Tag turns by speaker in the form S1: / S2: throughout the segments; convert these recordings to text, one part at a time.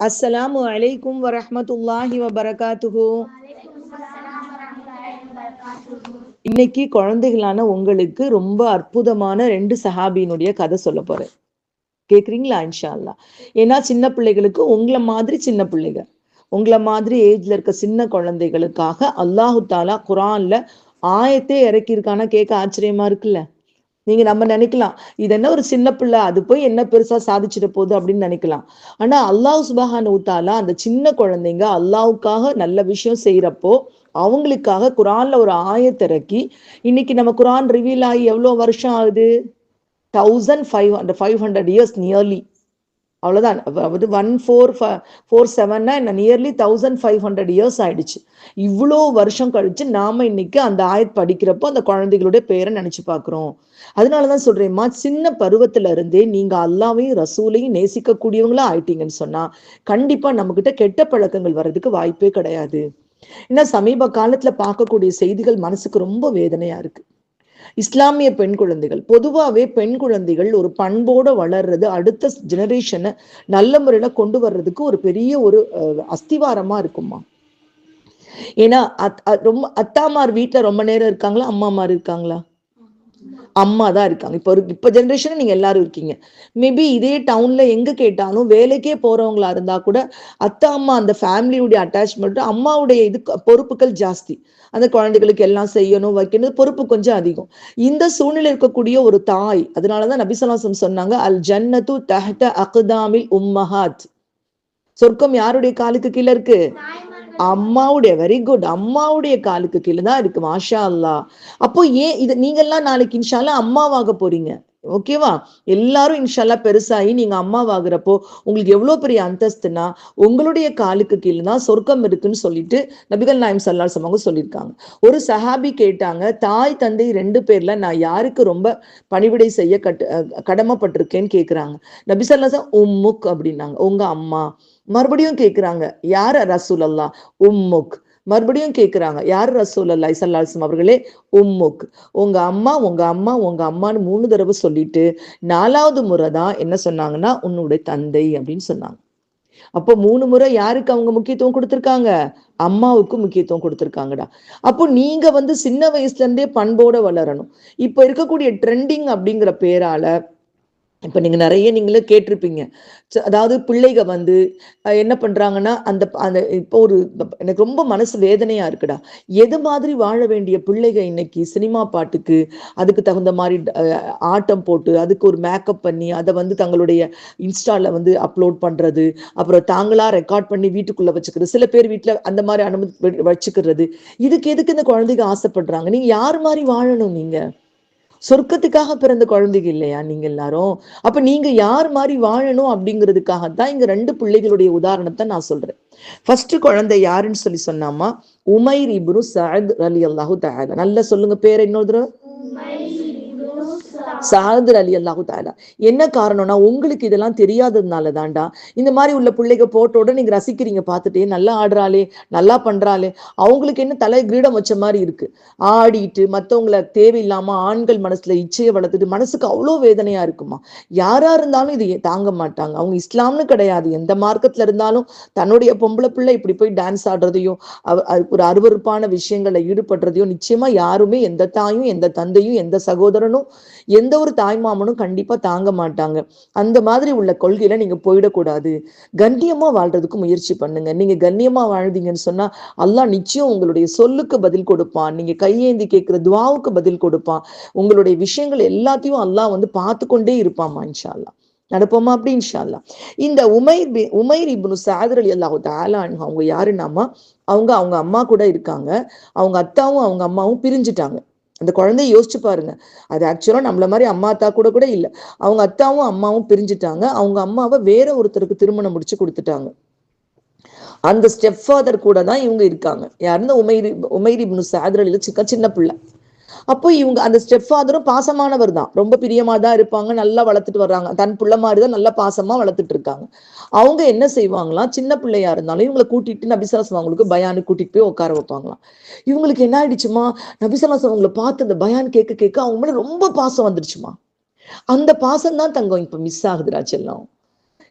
S1: அஸ்ஸலாமு அலைக்கும் வரஹ்மத்துல்லாஹி வபரகாத்துஹு. இன்னைக்கு குழந்தைகளான உங்களுக்கு ரொம்ப அற்புதமான ரெண்டு சஹாபியினுடைய கதை சொல்ல போறேன். கேக்குறீங்களா இன்ஷா அல்லா ஏன்னா சின்ன பிள்ளைகளுக்கு உங்களை மாதிரி சின்ன பிள்ளைங்க உங்களை மாதிரி ஏஜ்ல இருக்க சின்ன குழந்தைகளுக்காக அல்லாஹு தாலா குரான்ல ஆயத்தே இறக்கியிருக்கானா கேட்க ஆச்சரியமா இருக்குல்ல? நீங்க நம்ம நினைக்கலாம் இது என்ன ஒரு சின்ன பிள்ளை அது போய் என்ன பெருசா சாதிச்சிட போகுது அப்படின்னு நினைக்கலாம். ஆனா அல்லாஹ் சுபஹான் ஊத்தாலா அந்த சின்ன குழந்தைங்க அல்லாவுக்காக நல்ல விஷயம் செய்யறப்போ அவங்களுக்காக குரான்ல ஒரு ஆயத்திறக்கி இன்னைக்கு நம்ம குரான் ரிவீல் ஆகி எவ்வளவு வருஷம் ஆகுது? Thousand five hundred five hundred years nearly அவ்வளோதான் அதாவது ஒன் ஃபோர் ஃபோர் செவன்னா என்ன? Nearly thousand five hundred years ஆயிடுச்சு. இவ்வளோ வருஷம் கழிச்சு நாம இன்னைக்கு அந்த ஆயத் படிக்கிறப்போ அந்த குழந்தைகளுடைய பேரை நினைச்சு பார்க்குறோம். அதனால தான் சொல்றேம்மா சின்ன பருவத்துல இருந்தே நீங்க அல்லாவையும் ரசூலையும் நேசிக்கக்கூடியவங்களா ஆயிட்டீங்கன்னு சொன்னா கண்டிப்பா நம்ம கிட்ட கெட்ட பழக்கங்கள் வர்றதுக்கு வாய்ப்பே கிடையாது. ஏன்னா சமீப காலத்துல பார்க்கக்கூடிய செய்திகள் மனசுக்கு ரொம்ப வேதனையா இருக்கு. இஸ்லாமிய பெண் குழந்தைகள். பொதுவாகவே பெண் குழந்தைகள் ஒரு பண்போட வளர்றது அடுத்த ஜெனரேஷனை நல்ல முறையில கொண்டு வர்றதுக்கு ஒரு பெரிய ஒரு அஸ்திவாரமா இருக்குமா ஏன்னா அத் ரொம்ப அத்தாமார் வீட்டுல ரொம்ப நேரம் இருக்காங்களா அம்மாமார் இருக்காங்களா? அம்மா தான் இருக்காங்க. இப்போ இப்போ ஜென்ரேஷனில் நீங்க எல்லாரும் இருக்கீங்க. மேபி இதே டவுன்ல எங்க கேட்டாலும் வேலைக்கே போறவங்களா இருந்தா கூட அத்தை அம்மா அந்த ஃபேமிலியுடைய அட்டாச்மெண்ட் அம்மாவுடைய இது பொறுப்புகள் ஜாஸ்தி. அந்த குழந்தைகளுக்கு எல்லாம் செய்யணும் வைக்கணும் பொறுப்பு கொஞ்சம் அதிகம். இந்த சூழ்நிலை இருக்கக்கூடிய ஒரு தாய் அதனாலதான் நபிசலாசம் சொன்னாங்க அல் ஜன்னத்து தஹ்ட அக்தாமில் உம்மஹாத். சொர்க்கம் யாருடைய காலுக்கு கீழே இருக்கு? அம்மாவுடைய வெரி குட் அம்மாவுடைய காலுக்கு கீழே தான் இருக்கு மாஷா அல்லா அப்போ ஏன் இது நீங்கெல்லாம் நாளைக்கு இன்ஷால்லா அம்மாவாக போறீங்க ஓகேவா? எல்லாரும் இன்ஷால்லா பெருசாகி நீங்க அம்மாவாகிறப்போ உங்களுக்கு எவ்வளவு பெரிய அந்தஸ்துனா உங்களுடைய காலுக்கு கீழே தான் சொர்க்கம் இருக்குன்னு சொல்லிட்டு நபிகள் நாயம் சல்லா சமங்க சொல்லியிருக்காங்க. ஒரு சஹாபி கேட்டாங்க தாய் தந்தை ரெண்டு பேர்ல நான் யாருக்கு ரொம்ப பணிவிடை செய்ய கட்டு கடமைப்பட்டிருக்கேன்னு கேக்குறாங்க. நபிசல்லா உம்முக் அப்படின்னாங்க. உங்க அம்மா மறுபடியும் கேட்குறாங்க யார் ரசூல் அல்லா உம்முக். மறுபடியும் கேட்குறாங்க யார் ரசூல் அல்லா இசல்லாசம் அவர்களே? உம்முக். உங்க அம்மா உங்க அம்மா உங்க அம்மான்னு மூணு தடவை சொல்லிட்டு நாலாவது முறை தான் என்ன சொன்னாங்கன்னா உன்னுடைய தந்தை அப்படின்னு சொன்னாங்க. அப்போ மூணு முறை யாருக்கு அவங்க முக்கியத்துவம் கொடுத்துருக்காங்க? அம்மாவுக்கு முக்கியத்துவம் கொடுத்துருக்காங்கடா. அப்போ நீங்க வந்து சின்ன வயசுல இருந்தே பண்போட வளரணும். இப்போ இருக்கக்கூடிய ட்ரெண்டிங் அப்படிங்கிற பேரால இப்போ நீங்கள் நிறைய நீங்களே கேட்டிருப்பீங்க. அதாவது பிள்ளைங்க வந்து என்ன பண்ணுறாங்கன்னா அந்த அந்த இப்போ ஒரு எனக்கு ரொம்ப மனசு வேதனையாக இருக்குடா. எது மாதிரி வாழ வேண்டிய பிள்ளைகள் இன்னைக்கு சினிமா பாட்டுக்கு அதுக்கு தகுந்த மாதிரி ஆட்டம் போட்டு அதுக்கு ஒரு மேக்கப் பண்ணி அதை வந்து தங்களுடைய இன்ஸ்டாவில் வந்து அப்லோட் பண்ணுறது அப்புறம் தாங்களாக ரெக்கார்ட் பண்ணி வீட்டுக்குள்ளே வச்சுக்கிறது சில பேர் வீட்டில் அந்த மாதிரி அனுமதி வச்சுக்கிறது. இதுக்கு எதுக்கு இந்த குழந்தைங்க ஆசைப்படுறாங்க? நீங்கள் யார் மாதிரி வாழணும் நீங்கள் சொர்க்கத்துக்காக பிறந்த குழந்தைங்க இல்லையா நீங்க எல்லாரும்? அப்ப நீங்க யார் மாதிரி வாழணும் அப்படிங்கிறதுக்காக தான் இங்க ரெண்டு பிள்ளைகளுடைய உதாரணத்தை நான் சொல்றேன். ஃபர்ஸ்ட் குழந்தை யாருன்னு சொல்லி சொன்னாமா? உமைர் இப்ரு சஹத் அலி அல்லாஹு தஆலா. நல்லா சொல்லுங்க பேர் இன்னொரு தடவை? சாதர் அலி அல்லாஹு தாலா என்ன காரணம்னா உங்களுக்கு இதெல்லாம் தெரியாததுனால தாண்டா இந்த மாதிரி உள்ள பிள்ளைங்க போட்டோட நீங்க ரசிக்கிறீங்க பார்த்துட்டே நல்லா ஆடுறாளே நல்லா பண்றாளே. அவங்களுக்கு என்ன தலை கிரீடம் வச்ச மாதிரி இருக்கு. ஆடிட்டு மத்தவங்களை தேவையில்லாம ஆண்கள் மனசுல இச்சையை வளர்த்துட்டு மனசுக்கு அவ்வளோ வேதனையா இருக்குமா? யாரா இருந்தாலும் இது தாங்க மாட்டாங்க. அவங்க இஸ்லாம்னு கிடையாது. எந்த மார்க்கத்துல இருந்தாலும் தன்னுடைய பொம்பளை பிள்ளை இப்படி போய் டான்ஸ் ஆடுறதையும் ஒரு அருவறுப்பான விஷயங்களை ஈடுபடுறதையும் நிச்சயமா யாருமே எந்த தாயும் எந்த தந்தையும் எந்த சகோதரனும் எந்த ஒரு தாய்மாமனும் கண்டிப்பா தாங்க மாட்டாங்க. அந்த மாதிரி உள்ள கொள்கையில நீங்க போயிடக்கூடாது. கண்ணியமா வாழ்றதுக்கு முயற்சி பண்ணுங்க. நீங்க கண்ணியமா வாழ்ந்தீங்கன்னு சொன்னா அல்லாஹ் நிச்சயம் உங்களுடைய சொல்லுக்கு பதில் கொடுப்பான். நீங்க கையேந்தி கேட்கிற துவாவுக்கு பதில் கொடுப்பான். உங்களுடைய விஷயங்கள் எல்லாத்தையும் அல்லாஹ் வந்து பார்த்து கொண்டே இருப்பாமா இன்ஷால்லா நடப்போமா அப்படி இன்ஷால்லா இந்த உமைர் பி உமைர் இப்னு சாதர் அலி அல்லாஹு தாலா அவங்க யாருன்னாமா அவங்க அவங்க அம்மா கூட இருக்காங்க. அவங்க அத்தாவும் அவங்க அம்மாவும் பிரிஞ்சுட்டாங்க. அந்த குழந்தைய யோசிச்சு பாருங்க. அது ஆக்சுவலா நம்மள மாதிரி அம்மா அத்தா கூட கூட இல்லை. அவங்க அத்தாவும் அம்மாவும் பிரிஞ்சுட்டாங்க. அவங்க அம்மாவை வேற ஒருத்தருக்கு திருமணம் முடிச்சு கொடுத்துட்டாங்க. அந்த ஸ்டெப் ஃபாதர் கூட தான் இவங்க இருக்காங்க. யாருன்னா உமைரி உமைரி சாதர் சின்ன சின்ன பிள்ளை. அப்போ இவங்க அந்த ஸ்டெப் ஃபாதரும் பாசமானவர் தான். ரொம்ப பிரியமா தான் இருப்பாங்க நல்லா வளர்த்துட்டு வர்றாங்க. தன் பிள்ளை மாதிரி தான் நல்லா பாசமா வளர்த்துட்டு இருக்காங்க. அவங்க என்ன செய்வாங்களாம்? சின்ன பிள்ளையா இருந்தாலும் இவங்களை கூட்டிட்டு நபிசாசம் அவங்களுக்கு பயானு கூட்டிட்டு போய் உட்கார வைப்பாங்களாம். இவங்களுக்கு என்ன ஆயிடுச்சுமா? நபிசலாசம் அவங்களை பார்த்து அந்த பயான் கேட்க கேட்க அவங்க மேல ரொம்ப பாசம் வந்துடுச்சுமா அந்த பாசம் தான் தங்கம். இப்ப மிஸ் ஆகுதுடா செல்லம்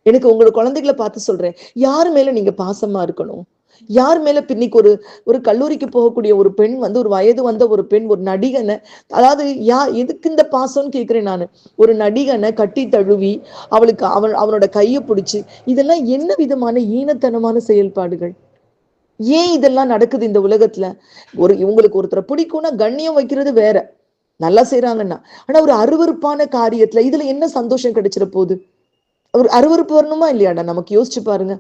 S1: எனக்கு உங்களோட குழந்தைகளை பார்த்து சொல்றேன். யார் மேல நீங்க பாசமா இருக்கணும்? யார் மேல பின்னிக்கு ஒரு ஒரு கல்லூரிக்கு போகக்கூடிய ஒரு பெண் வந்து ஒரு வயது வந்த ஒரு பெண் ஒரு நடிகனை அதாவது யா எதுக்கு இந்த பாசம்னு கேக்குறேன் நான். ஒரு நடிகனை கட்டி தழுவி அவளுக்கு அவன் அவனோட கையை பிடிச்சு இதெல்லாம் என்ன விதமான ஈனத்தனமான செயல்பாடுகள்? ஏன் இதெல்லாம் நடக்குது இந்த உலகத்துல? ஒரு இவங்களுக்கு ஒருத்தரை பிடிக்கும்னா கண்ணியம் வைக்கிறது வேற. நல்லா செய்யறாங்கன்னா ஆனா ஒரு அருவருப்பான காரியத்துல இதுல என்ன சந்தோஷம் கிடைச்சிட போகுது? ஒரு அருவருப்பு வரணுமா இல்லையாடா? நமக்கு யோசிச்சு பாருங்க.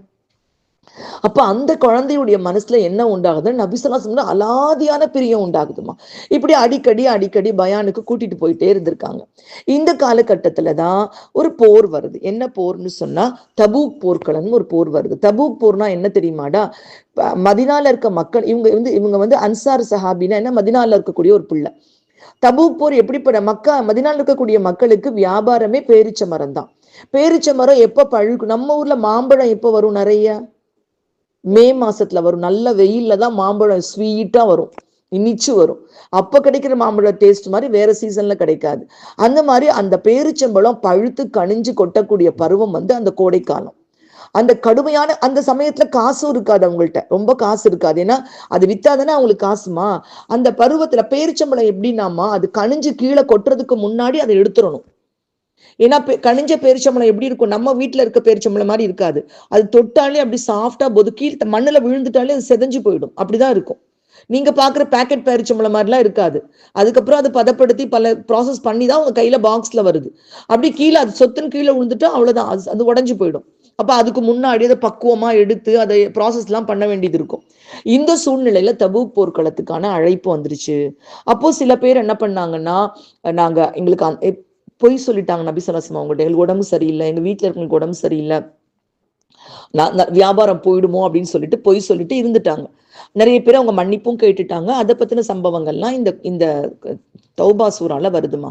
S1: அப்ப அந்த குழந்தையுடைய மனசுல என்ன உண்டாகுது? நபிசல்லா அலாதியான பிரியம் உண்டாகுதுமா? இப்படி அடிக்கடி அடிக்கடி பயானுக்கு கூட்டிட்டு போயிட்டே இருந்திருக்காங்க. இந்த காலகட்டத்துல தான் ஒரு போர் வருது. என்ன போர்னு சொன்னா தபூக் போர்க்களம்னு ஒரு போர் வருது. தபூக் போர்னா என்ன தெரியுமாடா? மதினால இருக்க மக்கள் இவங்க வந்து இவங்க வந்து அன்சார் சஹாபின்னா என்ன? மதினால இருக்கக்கூடிய ஒரு பிள்ளை. தபூக் போர் எப்படிப்பட்ட மக்கா மதினால இருக்கக்கூடிய மக்களுக்கு வியாபாரமே பேரிச்ச மரம் தான் பேரிச்ச மரம் எப்ப பழுக்கும்? நம்ம ஊர்ல மாம்பழம் எப்ப வரும் நிறைய? மே மாசத்துல வரும். நல்ல வெயில்ல தான் மாம்பழம் ஸ்வீட்டா வரும். இனிச்சு வரும். அப்ப கிடைக்கிற மாம்பழம் டேஸ்ட் மாதிரி வேற சீசன்ல கிடைக்காது. அந்த மாதிரி அந்த பேரிச்சம்பழம் பழுத்து கணிஞ்சு கொட்டக்கூடிய பருவம் வந்து அந்த கோடைக்காலம். அந்த கடுமையான அந்த சமயத்துல காசும் இருக்காது அவங்கள்ட்ட. ரொம்ப காசு இருக்காது. ஏன்னா அது வித்தாதானே அவங்களுக்கு காசுமா? அந்த பருவத்துல பேரிச்சம்பழம் எப்படின்னாமா அது கணிஞ்சு கீழே கொட்டுறதுக்கு முன்னாடி அதை எடுத்துடணும். ஏன்னா கனிஞ்ச பேரிச்சம்பளம் எப்படி இருக்கும்? நம்ம வீட்டுல இருக்க பேரிச்சம்பளம் மாதிரி இருக்காது. அது தொட்டாலே அப்படி சாஃப்டா பொதுக்கி மண்ணுல விழுந்துட்டாலே அது செதஞ்சு போயிடும். அப்படிதான் இருக்கும். நீங்க பாக்குற பேக்கெட் பேரிச்சம்பளம் மாதிரிலாம் இருக்காது. அதுக்கப்புறம் அதை பதப்படுத்தி பல ப்ராசஸ் பண்ணி தான் உங்க கையில பாக்ஸ்ல வருது. அப்படி கீழே அது சொத்துன்னு கீழே விழுந்துட்டா அவ்வளவுதான். அது உடஞ்சு போயிடும். அப்ப அதுக்கு முன்னாடி அதை பக்குவமா எடுத்து அதை ப்ராசஸ் எல்லாம் பண்ண வேண்டியது இருக்கும். இந்த சூழ்நிலையில தபு போர்க்களத்துக்கான அழைப்பு வந்துருச்சு. அப்போ சில பேர் என்ன பண்ணாங்கன்னா நாங்க எங்களுக்கு பொய் சொல்லிட்டாங்க நபி சொல்லாசம் அவங்கள்ட்ட. எங்களுக்கு உடம்பு சரியில்லை எங்க வீட்டில் இருக்கவங்களுக்கு உடம்பு சரியில்லை. நான் வியாபாரம் போயிடுமோ அப்படின்னு சொல்லிட்டு பொய் சொல்லிட்டு இருந்துட்டாங்க. நிறைய பேர் அவங்க மன்னிப்பும் கேட்டுட்டாங்க. அதை பத்தின சம்பவங்கள்லாம் இந்த இந்த தௌபா சூறால வருதுமா.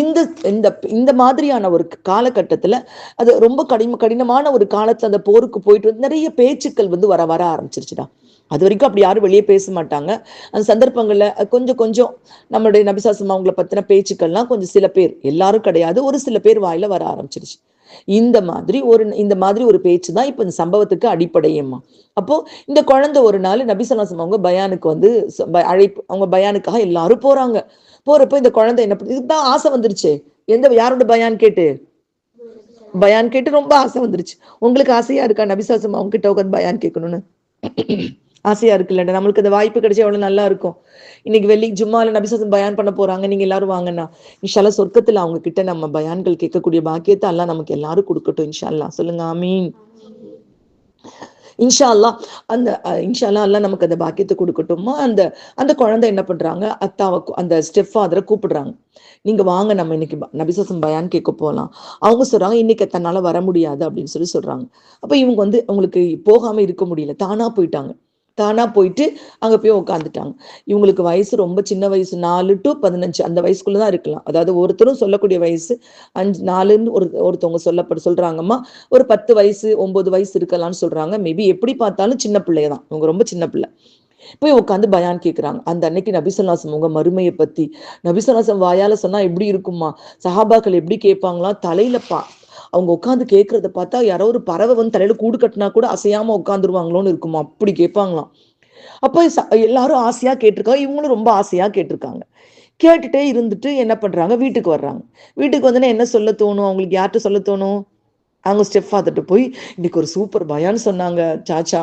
S1: இந்த இந்த இந்த மாதிரியான ஒரு காலகட்டத்துல அது ரொம்ப கடின கடினமான ஒரு காலத்துல அந்த போருக்கு போயிட்டு வந்து நிறைய பேச்சுக்கள் வந்து வர வர ஆரம்பிச்சிருச்சுடா. அது வரைக்கும் அப்படி யாரும் வெளியே பேச மாட்டாங்க. அந்த சந்தர்ப்பங்கள்ல கொஞ்சம் கொஞ்சம் நம்மளுடைய நபிசாசம் அவங்கள பத்தின பேச்சுக்கள்லாம் கொஞ்சம் சில பேர் எல்லாரும் கிடையாது ஒரு சில பேர் வாயில வர ஆரம்பிச்சிருச்சு. இந்த மாதிரி ஒரு இந்த மாதிரி ஒரு பேச்சு தான் இப்போ இந்த சம்பவத்துக்கு அடிப்படையம்மா அப்போ இந்த குழந்தை ஒரு நாள் நபிசலாசம் அவங்க பயானுக்கு வந்து அழைப்பு அவங்க பயானுக்காக எல்லாரும் போறாங்க. போறப்போ இந்த குழந்தை என்ன இதுதான் ஆசை வந்துருச்சு. எந்த யாரோட பயான் கேட்டு? பயான் கேட்டு ரொம்ப ஆசை வந்துருச்சு. உங்களுக்கு ஆசையா இருக்கா நபிசாசம் அவங்க கிட்ட உட்காந்து பயான் கேட்கணும்னு? ஆசையா இருக்குல்ல நம்மளுக்கு அந்த வாய்ப்பு கிடைச்சா எவ்வளவு நல்லா இருக்கும். இன்னைக்கு வெள்ளி ஜும்மால நபிசாசம் பயான் பண்ண போறாங்க. நீங்க எல்லாரும் வாங்கண்ணா இன்ஷால்லா சொர்க்கத்துல அவங்க கிட்ட நம்ம பயான்கள் கேட்கக்கூடிய பாக்கியத்தை எல்லாம் நமக்கு எல்லாரும் கொடுக்கட்டும் இன்ஷால்லா சொல்லுங்க ஆமீன். இன்ஷா அல்லா அந்த இன்ஷா அல்லா எல்லாம் நமக்கு அந்த பாக்கியத்தை கொடுக்கட்டுமா. அந்த அந்த குழந்தை என்ன பண்றாங்க? அத்தாவை அந்த ஸ்டெப் ஃபாதரை கூப்பிடுறாங்க. நீங்க வாங்க நம்ம இன்னைக்கு நபிசாசம் பயான் கேட்க போகலாம் அவங்க சொல்றாங்க இன்னைக்கு தன்னால வர முடியாது அப்படின்னு சொல்லி சொல்றாங்க. அப்ப இவங்க வந்து அவங்களுக்கு போகாம இருக்க முடியல. தானா போயிட்டாங்க. தானாக போயிட்டு அங்கே போய் உட்காந்துட்டாங்க இவங்களுக்கு வயசு ரொம்ப சின்ன வயசு நாலு டு பதினஞ்சு அந்த வயசுக்குள்ளதான் இருக்கலாம். அதாவது ஒருத்தரும் சொல்லக்கூடிய வயசு அஞ்சு நாலுன்னு ஒரு ஒருத்தவங்க சொல்லப்பட சொல்கிறாங்கம்மா ஒரு பத்து வயசு ஒம்பது வயசு இருக்கலாம்னு சொல்கிறாங்க மேபி எப்படி பார்த்தாலும் சின்ன பிள்ளையதான். இவங்க ரொம்ப சின்ன பிள்ளை. போய் உட்காந்து பயான் கேட்குறாங்க அந்த அன்னைக்கு நபிசல்லாசம் உங்க மறுமையை பத்தி. நபிசல்லாசம் வாயால சொன்னா எப்படி இருக்குமா சஹாபாக்கள் எப்படி கேட்பாங்களாம் தலையில பா அவங்க உட்காந்து கேட்கறத பார்த்தா யாரோ ஒரு பறவை வந்து தலையில கூடு கட்டினா கூட அசையாம உட்காந்துருவாங்களோன்னு இருக்குமா அப்படி கேட்பாங்களாம் அப்ப எல்லாரும் ஆசையா கேட்டிருக்காங்க இவங்களும் ரொம்ப ஆசையா கேட்டிருக்காங்க. கேட்டுட்டே இருந்துட்டு என்ன பண்றாங்க? வீட்டுக்கு வர்றாங்க. வீட்டுக்கு வந்தோன்னா என்ன சொல்ல தோணும்? அவங்களுக்கு யார்கிட்ட சொல்ல தோணும்? அவங்க ஸ்டெப் ஃபாதர்கிட்ட போய் இன்னைக்கு ஒரு சூப்பர் பயான்னு சொன்னாங்க சாச்சா.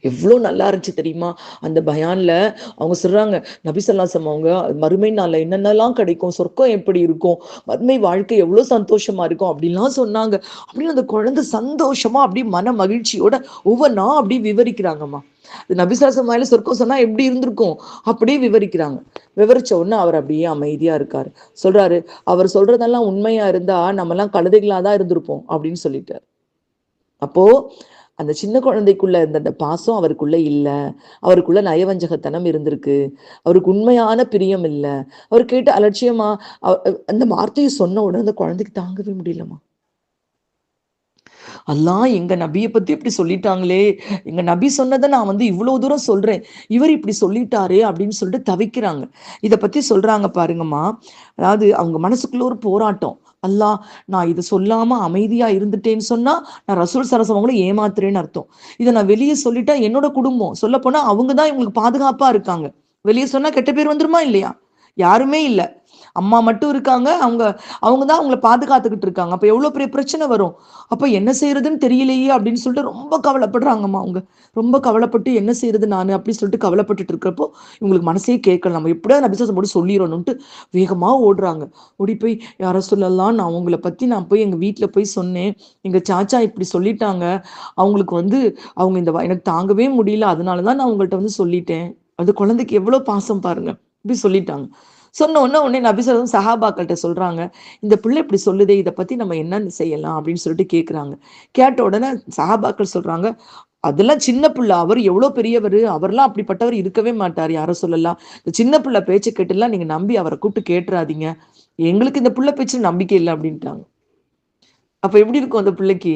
S1: எவ்வளோ நல்லா இருந்துச்சு தெரியுமா? அந்த பயான்ல அவங்க சொல்றாங்க நபிசல்லாசம் அவங்க மறுமை நாள்ல என்னென்னலாம் கிடைக்கும்? சொர்க்கம் எப்படி இருக்கும்? மறுமை வாழ்க்கை எவ்வளோ சந்தோஷமா இருக்கும்? அப்படின்லாம் சொன்னாங்க. அப்படின்னு அந்த குழந்தை சந்தோஷமா அப்படி மன மகிழ்ச்சியோட ஒவ்வொன்றா அப்படி விவரிக்கிறாங்கம்மா. நபிசாசம் வாயில சொர்க்கம் சொன்னா எப்படி இருந்திருக்கும்? அப்படியே விவரிக்கிறாங்க. விவரிச்ச உடனே அவர் அப்படியே அமைதியா இருக்காரு. சொல்றாரு அவர் சொல்றதெல்லாம் உண்மையா இருந்தா நம்ம எல்லாம் கழுதைகளா தான் இருந்திருப்போம் அப்படின்னு சொல்லிட்டாரு. அப்போ அந்த சின்ன குழந்தைக்குள்ள இருந்த அந்த பாசம் அவருக்குள்ள இல்லை. அவருக்குள்ள நயவஞ்சகத்தனம் இருந்திருக்கு. அவருக்கு உண்மையான பிரியம் இல்லை. அவர் கேட்டு அலட்சியமா அந்த வார்த்தையை சொன்ன உடனே அந்த குழந்தைக்கு தாங்கவே முடியலமா அல்லா எங்க நபியை பத்தி இப்படி சொல்லிட்டாங்களே. எங்க நபி சொன்னதை நான் வந்து இவ்வளவு தூரம் சொல்றேன். இவர் இப்படி சொல்லிட்டாரே அப்படின்னு சொல்லிட்டு தவிக்கிறாங்க. இத பத்தி சொல்றாங்க பாருங்கம்மா. அதாவது அவங்க மனசுக்குள்ள ஒரு போராட்டம். அல்லாஹ் நான் இதை சொல்லாம அமைதியா இருந்துட்டேன்னு சொன்னா நான் ரசூல் சரசவங்களை ஏமாத்துறேன்னு அர்த்தம். இதை நான் வெளியே சொல்லிட்டா என்னோட குடும்பம். சொல்ல போனா அவங்க தான் இவங்களுக்கு பாதுகாப்பா இருக்காங்க. வெளியே சொன்னா கெட்ட பேர் வந்துருமா இல்லையா? யாருமே இல்லை. அம்மா மட்டும் இருக்காங்க. அவங்க அவங்க தான் அவங்கள பாதுகாத்துக்கிட்டு இருக்காங்க. அப்போ எவ்வளோ பெரிய பிரச்சனை வரும்? அப்போ என்ன செய்யறதுன்னு தெரியலையே அப்படின்னு சொல்லிட்டு ரொம்ப கவலைப்படுறாங்கம்மா அவங்க. ரொம்ப கவலைப்பட்டு என்ன செய்யறது நான் அப்படின்னு சொல்லிட்டு கவலைப்பட்டுட்டு இருக்கிறப்போ இவங்களுக்கு மனசே கேட்கல. நம்ம எப்படியாவது நபிசாசம் போட்டு சொல்லிடணும்ட்டு வேகமாக ஓடுறாங்க. ஓடி போய் யாரை சொல்லலாம். நான் அவங்கள பற்றி நான் போய் எங்கள் வீட்டில் போய் சொன்னேன். எங்கள் சாச்சா இப்படி சொல்லிட்டாங்க. அவங்களுக்கு வந்து அவங்க இந்த வ- எனக்கு தாங்கவே முடியல. அதனால தான் நான் அவங்கள்ட்ட வந்து சொல்லிட்டேன். அது குழந்தைக்கு எவ்வளோ பாசம் பாருங்கள் இப்படி சொல்லிட்டாங்க. சொன்ன உடனே உடனே நபிசரம் சஹாபாக்கள்கிட்ட சொல்றாங்க இந்த பிள்ளை இப்படி சொல்லுதே இதை பத்தி நம்ம என்ன செய்யலாம் அப்படின்னு சொல்லிட்டு கேட்குறாங்க கேட்ட உடனே சஹாபாக்கள் சொல்றாங்க அதெல்லாம் சின்ன பிள்ளை அவர் எவ்வளோ பெரியவர் அவர்லாம் அப்படிப்பட்டவர் இருக்கவே மாட்டார் யாரும் சொல்லலாம். இந்த சின்ன பிள்ளை பேச்சை கேட்டுலாம் நீங்க நம்பி அவரை கூப்பிட்டு கேட்டுறாதீங்க. எங்களுக்கு இந்த பிள்ளை பேச்சு நம்பிக்கை இல்லை அப்படின்ட்டாங்க. அப்ப எப்படி இருக்கும் அந்த பிள்ளைக்கு?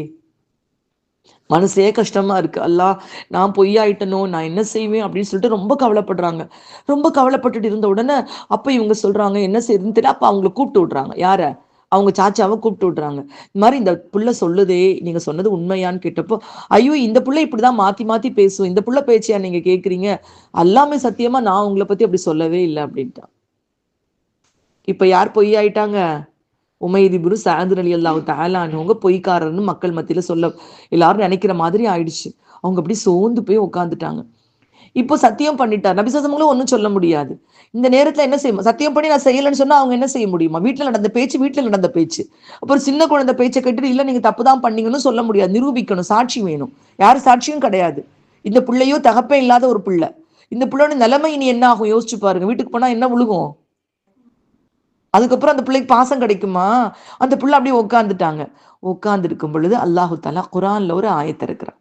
S1: மனசே கஷ்டமா இருக்கு. அல்லா நான் பொய்யாயிட்டனோ நான் என்ன செய்வேன்? அப்படின்னு சொல்லிட்டு ரொம்ப கவலைப்படுறாங்க. ரொம்ப கவலைப்பட்டுட்டு இருந்த உடனே அப்ப இவங்க சொல்றாங்க என்ன செய்யுதுன்னு தெரியல. அப்ப அவங்கள கூப்பிட்டு விடுறாங்க. யார? அவங்க சாச்சாவை கூப்பிட்டு விடுறாங்க. இந்த மாதிரி இந்த புள்ள சொல்லுதே நீங்க சொன்னது உண்மையான்னு கேட்டப்போ ஐயோ இந்த புள்ள இப்படிதான் மாத்தி மாத்தி பேசும். இந்த புள்ள பேச்சியா நீங்க கேக்குறீங்க? எல்லாமே சத்தியமா நான் உங்களை பத்தி அப்படி சொல்லவே இல்லை. அப்படின்ட்டான். இப்ப யார் பொய்யாயிட்டாங்க? ஆயிட்டாங்க உமைதிபுரு சாயந்தர் அலி அல்லாஹ் தாலானவங்க பொய்க்காரர்னு மக்கள் மத்தியில சொல்ல எல்லாரும் நினைக்கிற மாதிரி ஆயிடுச்சு. அவங்க அப்படி சோர்ந்து போய் உட்காந்துட்டாங்க இப்போ சத்தியம் பண்ணிட்டார். நபிசாசங்களும் ஒன்றும் சொல்ல முடியாது. இந்த நேரத்தில் என்ன செய்யும் சத்தியம் பண்ணி நான் செய்யலைன்னு சொன்னால் அவங்க என்ன செய்ய முடியுமா? வீட்டில் நடந்த பேச்சு வீட்டில் நடந்த பேச்சு. அப்புறம் சின்ன குழந்தை பேச்சை கேட்டுட்டு இல்லை நீங்கள் தப்பு தான் பண்ணீங்கன்னு சொல்ல முடியாது. நிரூபிக்கணும். சாட்சி வேணும். யார் சாட்சியும் கிடையாது. இந்த பிள்ளையோ தகப்பே இல்லாத ஒரு பிள்ளை. இந்த பிள்ளையோட நிலைமை இனி என்ன ஆகும்? யோசிச்சு பாருங்க. வீட்டுக்கு போனால் என்ன விழுகும் அதுக்கப்புறம் அந்த பிள்ளைக்கு பாசம் கிடைக்குமா? அந்த பிள்ளை அப்படியே உட்காந்துட்டாங்க உட்கார்ந்து இருக்கும் பொழுது அல்லாஹு தாலா குரான்ல ஒரு ஆயத்தை இருக்கிறான்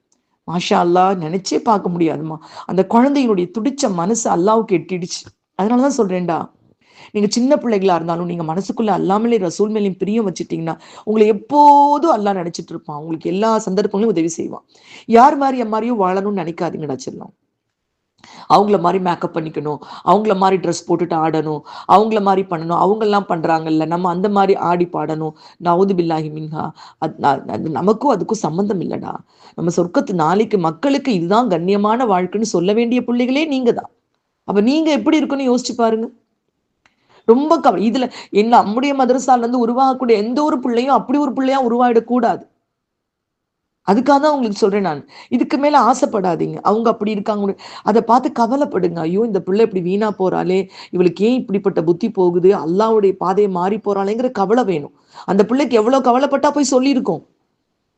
S1: மாஷா அல்லாஹ் நினைச்சே பார்க்க முடியாதுமா அந்த குழந்தையினுடைய துடிச்ச மனசு அல்லாவுக்கு எட்டிடுச்சு. அதனாலதான் சொல்றேன்டா. நீங்க சின்ன பிள்ளைகளா இருந்தாலும் நீங்க மனசுக்குள்ள அல்லாமலே ரசூல் மேலையும் பிரியம் வச்சுட்டீங்கன்னா உங்களை எப்போதும் அல்லாஹ் நினைச்சிட்டு இருப்பான். உங்களுக்கு எல்லா சந்தர்ப்பங்களையும் உதவி செய்வான். யார் மாதிரி மாதிரியும் வாழணும்னு நினைக்காதீங்கடா செல்லும். அவங்கள மாதிரி மேக்கப் பண்ணிக்கணும். அவங்கள மாதிரி ட்ரெஸ் போட்டுட்டு ஆடணும். அவங்கள மாதிரி பண்ணணும். அவங்கெல்லாம் பண்றாங்கல்ல. நம்ம அந்த மாதிரி ஆடி பாடணும். நவுது பில்லாஹி மின்ஹா. அது நமக்கும் அதுக்கும் சம்மந்தம் இல்லடா. நம்ம சொர்க்கத்து நாளைக்கு மக்களுக்கு இதுதான் கண்ணியமான வாழ்க்கைன்னு சொல்ல வேண்டிய பிள்ளைகளே நீங்கள் தான். அப்ப நீங்க எப்படி இருக்குன்னு யோசிச்சு பாருங்க. ரொம்ப கவலை இதுல என்ன நம்முடைய மதரசாலேருந்து உருவாகக்கூடிய எந்த ஒரு பிள்ளையும் அப்படி ஒரு பிள்ளையா உருவாயிடக்கூடாது. அதுக்காக தான் உங்களுக்கு சொல்றேன் நான். இதுக்கு மேல ஆசைப்படாதீங்க. அவங்க அப்படி இருக்காங்க அதை பார்த்து கவலைப்படுங்க. ஐயோ இந்த பிள்ளை இப்படி வீணா போறாளே. இவளுக்கு ஏன் இப்படிப்பட்ட புத்தி போகுது? அல்லாவுடைய பாதையை மாறி போறாளேங்கிற கவலை வேணும். அந்த பிள்ளைக்கு எவ்வளவு கவலைப்பட்டா போய் சொல்லியிருக்கோம்?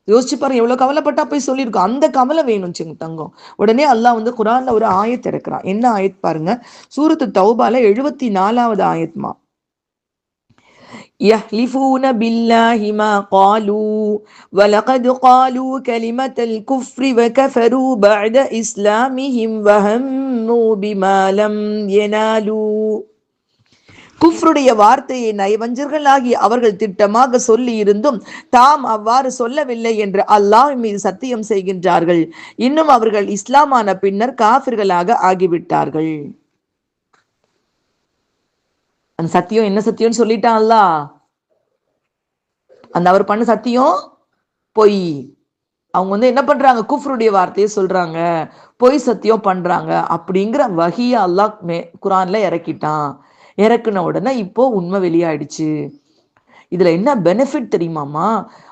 S1: யோசிச்சு பாருங்க எவ்வளவு கவலைப்பட்டா போய் சொல்லியிருக்கோம்? அந்த கவலை வேணும் சிங்க தங்கம். உடனே அல்லாஹ் வந்து குரான்ல ஒரு ஆயத் இறக்குறான். என்ன ஆயத் பாருங்க? சூரத்து தௌபால எழுபத்தி நாலாவது ஆயத்மா. يحلفون بالله ما قالوا ولقد قالوا كلمة الكفر وكفروا بعد إسلامهم وهموا بما لم ينالوا குஃப்ருடைய வார்த்தையை நயவஞ்சர்களாகி அவர்கள் திட்டமாக சொல்லி இருந்தும் தாம் அவ்வாறு சொல்லவில்லை என்று அல்லாஹ் மீது சத்தியம் செய்கின்றார்கள் இன்னும் அவர்கள் இஸ்லாமான பின்னர் காபிர்களாக ஆகிவிட்டார்கள் அந்த சத்தியம் என்ன சத்தியம்னு சொல்லிட்டான்ல? அந்த அவர் பண்ண சத்தியம் பொய். அவங்க வந்து என்ன பண்றாங்க? குஃப்ருடைய வார்த்தையை சொல்றாங்க. பொய் சத்தியம் பண்றாங்க அப்படிங்கிற வகையை அல்லாஹ் மே குரான்ல இறக்கிட்டான். இறக்குன உடனே இப்போ உண்மை வெளியாயிடுச்சு. இதுல என்ன பெனிஃபிட் தெரியுமாமா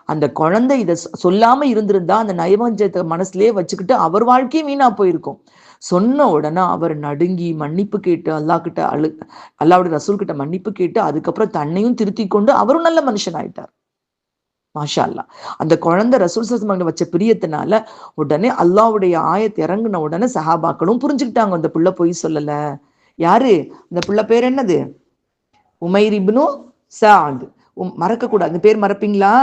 S1: அந்த குழந்தை இதை சொல்லாம இருந்திருந்தா அந்த நயவஞ்சத்தை மனசுலயே வச்சுக்கிட்டு அவர் வாழ்க்கையும் வீணா போயிருக்கும். சொன்ன உடனே அவர் நடுங்கி மன்னிப்பு கேட்டு அல்லாஹ் கிட்ட அழு அல்லாவுடைய ரசூல் கிட்ட மன்னிப்பு கேட்டு அதுக்கப்புறம் தன்னையும் திருத்தி கொண்டு அவரும் நல்ல மனுஷன் ஆயிட்டார். மாஷா அல்லாஹ் அந்த குழந்தை ரசூல் சஸ்மங்க வச்ச பிரியத்தினால உடனே அல்லாவுடைய ஆயத்தை இறங்குன உடனே சஹாபாக்களும் புரிஞ்சுக்கிட்டாங்க அந்த புள்ள பொய் சொல்லல. யாரு? அந்த புள்ள பேர் என்னது? உமைர் இப்னு சாத் உம் மறக்க கூடாது அந்த பேர் மறப்பீங்களா?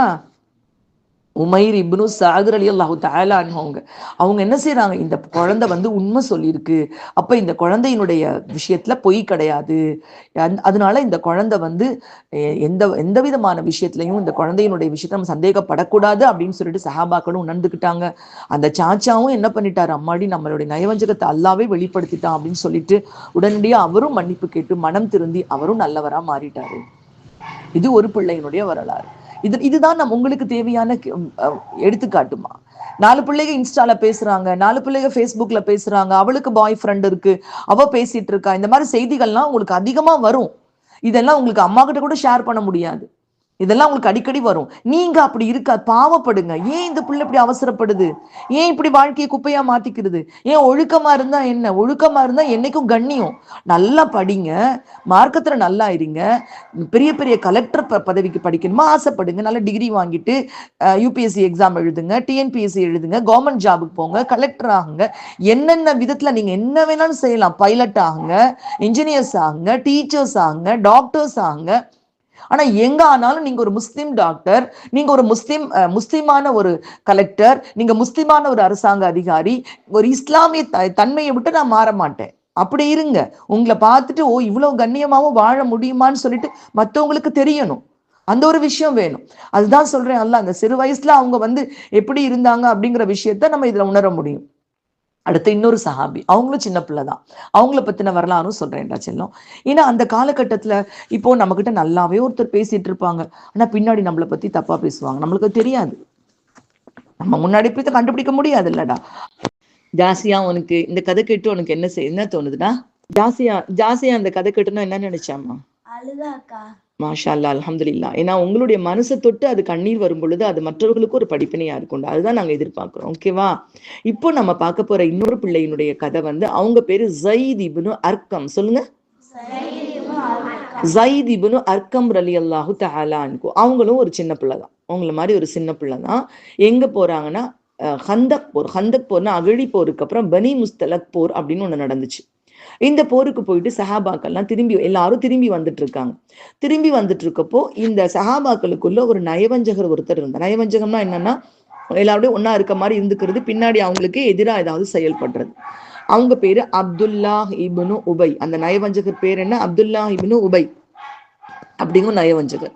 S1: உமைர் இப்னு சாகர் அலி அல்லாஹு அவங்க அவங்க என்ன செய்யறாங்க இந்த குழந்தை வந்து உண்மை சொல்லியிருக்கு அப்ப இந்த குழந்தையினுடைய விஷயத்துல பொய் கிடையாது. அதனால இந்த குழந்தை வந்து எந்த எந்த விதமான விஷயத்துலயும் இந்த குழந்தையினுடைய விஷயத்த நம்ம சந்தேகப்படக்கூடாது அப்படின்னு சொல்லிட்டு சஹாபாக்களும் உணர்ந்துக்கிட்டாங்க அந்த சாச்சாவும் என்ன பண்ணிட்டாரு? அம்மாடி நம்மளுடைய நயவஞ்சகத்தை அல்லாவே வெளிப்படுத்திட்டான் அப்படின்னு சொல்லிட்டு உடனடியாக அவரும் மன்னிப்பு கேட்டு மனம் திருந்தி அவரும் நல்லவரா மாறிட்டாரு. இது ஒரு பிள்ளையினுடைய வரலாறு. இது இதுதான் நம்ம உங்களுக்கு தேவையான எடுத்துக்காட்டுமா. நாலு பிள்ளைங்க இன்ஸ்டால பேசுறாங்க நாலு பிள்ளைங்க ஃபேஸ்புக்ல பேசுறாங்க அவளுக்கு பாய் ஃப்ரெண்ட் இருக்கு அவ பேசிட்டு இருக்கா இந்த மாதிரி செய்திகள்லாம் உங்களுக்கு அதிகமா வரும். இதெல்லாம் உங்களுக்கு அம்மா கிட்ட கூட ஷேர் பண்ண முடியாது. இதெல்லாம் உங்களுக்கு அடிக்கடி வரும். நீங்க அப்படி இருக்க பாவப்படுங்க. ஏன் இந்த பிள்ளை இப்படி அவசரப்படுது? ஏன் இப்படி வாழ்க்கையை குப்பையா மாத்திக்கிறது? ஏன் ஒழுக்கமா இருந்தா என்ன? ஒழுக்கமா இருந்தா என்னைக்கும் கண்ணியம். நல்லா படிங்க. மார்க்கத்துல நல்லா இருங்க. பெரிய பெரிய கலெக்டர் பதவிக்கு படிக்கணுமா? ஆசைப்படுங்க. நல்ல டிகிரி வாங்கிட்டு யூபிஎஸ்சி எக்ஸாம் எழுதுங்க. டிஎன்பிஎஸ்சி எழுதுங்க. கவர்மெண்ட் ஜாபுக்கு போங்க. கலெக்டர் ஆகுங்க. என்னென்ன விதத்துல நீங்க என்ன வேணாலும் செய்யலாம். பைலட் ஆகுங்க. இன்ஜினியர்ஸ் ஆகுங்க. டீச்சர்ஸ் ஆகுங்க. டாக்டர்ஸ் ஆகுங்க. ஆனா எங்க ஆனாலும் நீங்க ஒரு முஸ்லிம் டாக்டர் நீங்க ஒரு முஸ்லிம் அஹ், முஸ்லிமான ஒரு கலெக்டர் நீங்க முஸ்லிமான ஒரு அரசாங்க அதிகாரி ஒரு இஸ்லாமிய தன்மையை விட்டு நான் மாற மாட்டேன். அப்படி இருங்க. உங்களை பார்த்துட்டு ஓ இவ்வளவு கண்ணியமாவும் வாழ முடியுமான்னு சொல்லிட்டு மத்தவங்களுக்கு தெரியணும். அந்த ஒரு விஷயம் வேணும். அதுதான் சொல்றேன் அல்ல அந்த சிறு வயசுல அவங்க வந்து எப்படி இருந்தாங்க அப்படிங்கிற விஷயத்த நம்ம இதுல உணர முடியும். அடுத்து இன்னொரு சஹாபி. அவங்களும் சின்ன பிள்ளை தான். அவங்கள பத்தின வரலாறும் சொல்றேன்டா செல்லம். ஏன்னா அந்த காலகட்டத்துல இப்போ நம்ம கிட்ட நல்லாவே ஒருத்தர் பேசிட்டு இருப்பாங்க. ஆனா பின்னாடி நம்மளை பத்தி தப்பா பேசுவாங்க. நம்மளுக்கு தெரியாது. நம்ம முன்னாடி போய் கண்டுபிடிக்க முடியாது இல்லடா ஜாசியா உனக்கு இந்த கதை கேட்டு உனக்கு என்ன என்ன தோணுதுடா? ஜாசியா ஜாசியா அந்த கதை கேட்டுனா என்ன நினைச்சாமா
S2: அழுதாக்கா.
S1: மாஷா அல்லா அலமதுல்லா ஏன்னா உங்களுடைய மனசை தொட்டு அது கண்ணீர் வரும் பொழுது அது மற்றவர்களுக்கு ஒரு படிப்பினையா இருக்கும் அதுதான் நாங்க எதிர்பார்க்கிறோம். ஓகேவா இப்போ நம்ம பார்க்க போற இன்னொரு பிள்ளையினுடைய கதை வந்து அவங்க பேரு ஜயித் இப்னு அர்க்கம் சொல்லுங்க. ஜயித் இப்னு அர்க்கம் ரலி அல்லாஹு தஆலான்கு அவங்களும் ஒரு சின்ன பிள்ளை தான். அவங்கள மாதிரி ஒரு சின்ன பிள்ளை தான். எங்க போறாங்கன்னா ஹந்தக் போர். ஹந்தக் போர்னா அகழி போருக்கு அப்புறம் பனி முஸ்தலக் போர் அப்படின்னு ஒண்ணு நடந்துச்சு. இந்த போருக்கு போயிட்டு சஹாபாக்கள்லாம் திரும்பி எல்லாரும் திரும்பி வந்துட்டு இருக்காங்க திரும்பி வந்துட்டு இருக்கப்போ இந்த சஹாபாக்களுக்குள்ள ஒரு நயவஞ்சகர் ஒருத்தர் இருந்தார். நயவஞ்சகம்னா என்னன்னா எல்லாரோடையும் ஒன்றா இருக்க மாதிரி இருந்துக்கிறது பின்னாடி அவங்களுக்கு எதிராக ஏதாவது செயல்படுறது. அவங்க பேரு அப்துல்லா இப்னு உபை. அந்த நயவஞ்சகர் பேர் என்ன? அப்துல்லா இப்னு உபை. அப்படிங்கும் நயவஞ்சகர்.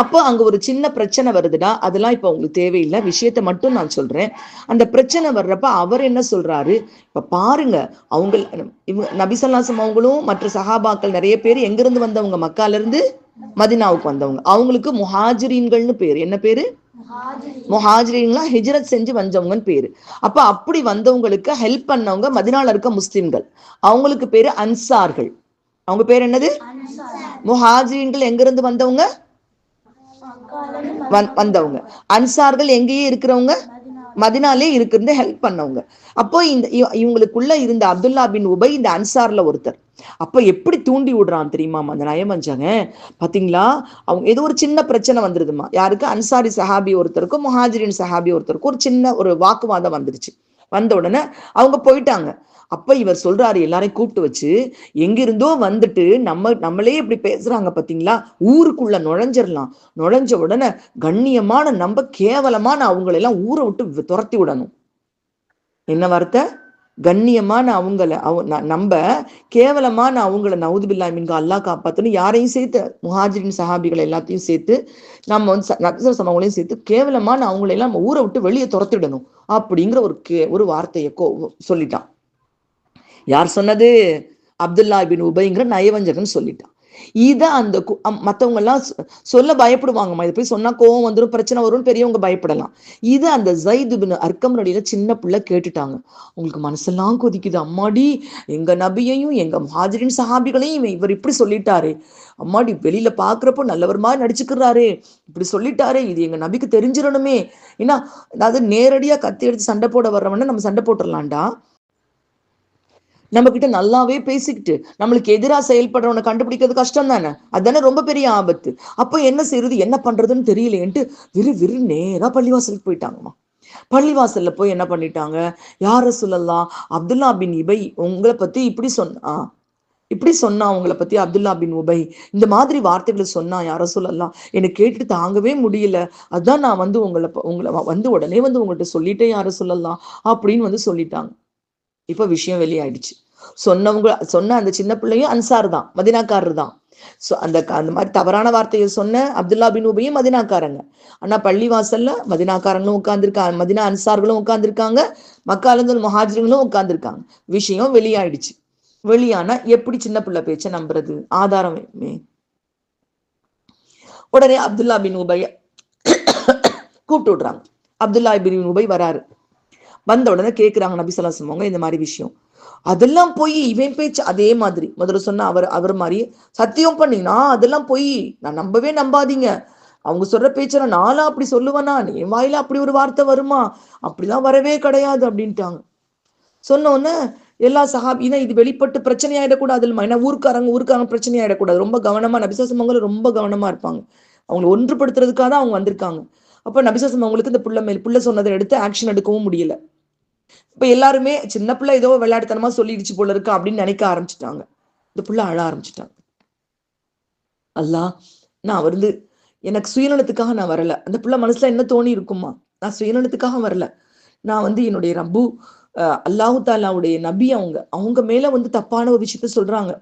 S1: அப்போ அங்க ஒரு சின்ன பிரச்சனை வருதுடா அதெல்லாம் இப்ப உங்களுக்கு தேவையில்லை. விஷயத்தை மட்டும் நான் சொல்றேன். அந்த பிரச்சனை வர்றப்ப அவர் என்ன சொல்றாரு? இப்ப பாருங்க அவங்க இவங்க நபிசல்லாசம் அவங்களும் மற்ற சஹாபாக்கள் நிறைய பேர் எங்கிருந்து வந்தவங்க? மக்கால இருந்து மதினாவுக்கு வந்தவங்க. அவங்களுக்கு முஹாஜிரீன்கள்னு பேரு. என்ன பேரு? முஹாஜிரீன்லாம் ஹிஜ்ரத் செஞ்சு வந்தவங்கன்னு பேரு. அப்ப அப்படி வந்தவங்களுக்கு ஹெல்ப் பண்ணவங்க மதினால இருக்க முஸ்லிம்கள். அவங்களுக்கு பேரு அன்சார்கள். அவங்க பேர் என்னது? முஹாஜிரீன்கள் எங்க இருந்து வந்தவங்க? வந்- வந்தவங்க. அன்சார்கள் எங்கேயே இருக்கிறவங்க மதினாலே இருக்கிறது ஹெல்ப் பண்ணவங்க. அப்போ இந்த இவ- இவங்களுக்குள்ள இருந்த அப்துல்லா பின் உபை இந்த அன்சார்ல ஒருத்தர். அப்ப எப்படி தூண்டி விடுறான் தெரியுமா அந்த நயமஞ்சங்க? பாத்தீங்களா? அவங்க ஏதோ ஒரு சின்ன பிரச்சனை வந்துருதுமா யாருக்கு? அன்சாரி சஹாபி ஒருத்தருக்கும் முஹாஜிரின் சஹாபி ஒருத்தருக்கும் ஒரு சின்ன ஒரு வாக்குவாதம் வந்துருச்சு. வந்த உடனே அவங்க போயிட்டாங்க. அப்ப இவர் சொல்றாரு எல்லாரையும் கூப்பிட்டு வச்சு எங்கிருந்தோ வந்துட்டு நம்ம நம்மளே இப்படி பேசுறாங்க பாத்தீங்களா? ஊருக்குள்ள நுழைஞ்சிடலாம் நுழைஞ்ச உடனே கண்ணியமான நம்ம கேவலமான அவங்களை எல்லாம் ஊரை விட்டு துரத்தி விடணும். என்ன வார்த்தை? கண்ணியமான அவங்கள அவ ந- நம்ம கேவலமான அவங்கள நவுதுபில்லா மின்க அல்லாஹ் காப்பாத்தணும் யாரையும் சேர்த்து முஹாஜிரின் சஹாபிகள் எல்லாத்தையும் சேர்த்து நம்ம வந்து ச- சமவங்களையும் சேர்த்து கேவலமான அவங்களெல்லாம் நம்ம ஊரை விட்டு வெளியே துரத்திடணும் அப்படிங்கிற ஒரு கே ஒரு வார்த்தையை கோ சொல்லிட்டான். யார் சொன்னது? அப்துல்லா பின் உபைங்கிற நயவஞ்சகன் சொல்லிட்டான். இதை அந்த கு- அம்- எல்லாம் சொல்ல பயப்படுவாங்கம்மா. இதை போய் சொன்னா கோவம் வந்துடும் பிரச்சனை வரும்னு பெரியவங்க பயப்படலாம். இது அந்த ஜைது பின் அர்க்கம் சின்ன பிள்ளை கேட்டுட்டாங்க. உங்களுக்கு மனசெல்லாம் கொதிக்குது. அம்மாடி எங்க நபியையும் எங்க ஹாஜரின் சஹாபிகளையும் இவர் இப்படி சொல்லிட்டாரு. அம்மாடி வெளியில பாக்குறப்போ நல்லவர் மாதிரி நடிச்சுக்கிறாரு. இப்படி சொல்லிட்டாரே. இது எங்க நபிக்கு தெரிஞ்சிடணுமே. ஏன்னா அதாவது நேரடியா கத்தி எடுத்து சண்டை போட வர்றவன நம்ம சண்டை போட்டுடலாம்டா நம்ம கிட்ட நல்லாவே பேசிக்கிட்டு நம்மளுக்கு எதிராக செயல்படுறவனை கண்டுபிடிக்கிறது கஷ்டம் தானே அதுதானே ரொம்ப பெரிய ஆபத்து. அப்போ என்ன செய்யறது என்ன பண்றதுன்னு தெரியலேன்ட்டு விறு விறு நேரா பள்ளிவாசலுக்கு போயிட்டாங்கம்மா. பள்ளிவாசல்ல போய் என்ன பண்ணிட்டாங்க? யார சொல்லலாம் அப்துல்லா பின் இபை உங்களை பத்தி இப்படி சொன்னா இப்படி சொன்னா அவங்கள பத்தி அப்துல்லா பின் உபை. இந்த மாதிரி வார்த்தைகளை சொன்னா யார சொல்லலாம் எனக்கு கேட்டு தாங்கவே முடியல. அதான் நான் வந்து உங்களை உங்களை வ- வந்து உடனே வந்து உங்கள்கிட்ட சொல்லிட்டே யார சொல்லலாம் அப்படின்னு வந்து சொல்லிட்டாங்க. இப்போ விஷயம் வெளியாயிடுச்சு. சொன்னவங்க சொன்ன அந்த சின்ன பிள்ளையும் அன்சார் தான் மதினாக்காரர் தான். So, அந்த அந்த மாதிரி தவறான வார்த்தையை சொன்ன அப்துல்லா பின் உபையும் மதினாக்காரங்க. ஆனா பள்ளிவாசல்ல மதினாக்காரங்களும் உட்கார்ந்துருக்காங்க மதினா அன்சார்களும் உட்கார்ந்துருக்காங்க மக்காலந்தல் மஹாஜிர்களும் உட்கார்ந்துருக்காங்க. விஷயம் வெளியாயிடுச்சு. வெளியானா எப்படி சின்ன பிள்ளை பேச்ச நம்புறது? ஆதாரம் உடனே அப்துல்லா பின் உபைய கூப்பிட்டு விடுறாங்க. அப்துல்லா பின் உபை வராரு. வந்த உடனே கேட்குறாங்க நபி சொல்லா சொல்லுவாங்க இந்த மாதிரி விஷயம். அதெல்லாம் போய் இவன் பேச்சு அதே மாதிரி. முதல்ல சொன்ன அவர் அவர் மாதிரி சத்தியம் பண்ணி நான் அதெல்லாம் போய் நான் நம்பவே நம்பாதீங்க. அவங்க சொல்ற பேச்சை நானும் அப்படி சொல்லுவேனா? என் வாயில அப்படி ஒரு வார்த்தை வருமா? அப்படிலாம் வரவே கிடையாது அப்படின்ட்டாங்க. சொன்ன உடனே எல்லா சஹாபினா இது வெளிப்பட்டு பிரச்சனை ஆயிடக்கூடாது இல்லைமா ஏன்னா ஊருக்காரங்க ஊருக்காரங்க பிரச்சனை ஆயிடக்கூடாது. ரொம்ப கவனமா நபிசாசமங்களும் ரொம்ப கவனமா இருப்பாங்க. அவங்களை ஒன்றுபடுத்துறதுக்காக தான் அவங்க வந்திருக்காங்க. அப்ப நபிசாசம் அவங்களுக்கு இந்த புள்ள மேல் புள்ள சொன்னதை எடுத்து ஆக்ஷன் எடுக்கவும் முடியல. இப்ப எல்லாருமே சின்ன பிள்ளை ஏதோ விளையாட்டுத்தனமா சொல்லிடுச்சு போல இருக்கு அப்படின்னு நினைக்க ஆரம்பிச்சிட்டாங்க. இந்த புள்ள அழ ஆரம்பிச்சிட்டாங்க. அல்லா நான் வந்து எனக்கு சுயநலத்துக்காக நான் வரல. அந்த பிள்ளை மனசுல என்ன தோணி இருக்குமா? நான் சுயநலத்துக்காக வரல. நான் வந்து என்னுடைய ரப்பு அல்லாஹு தாலாவுடைய நபி அவங்க. அவங்க மேல வந்து தப்பான ஒரு விஷயத்த சொல்றாங்க.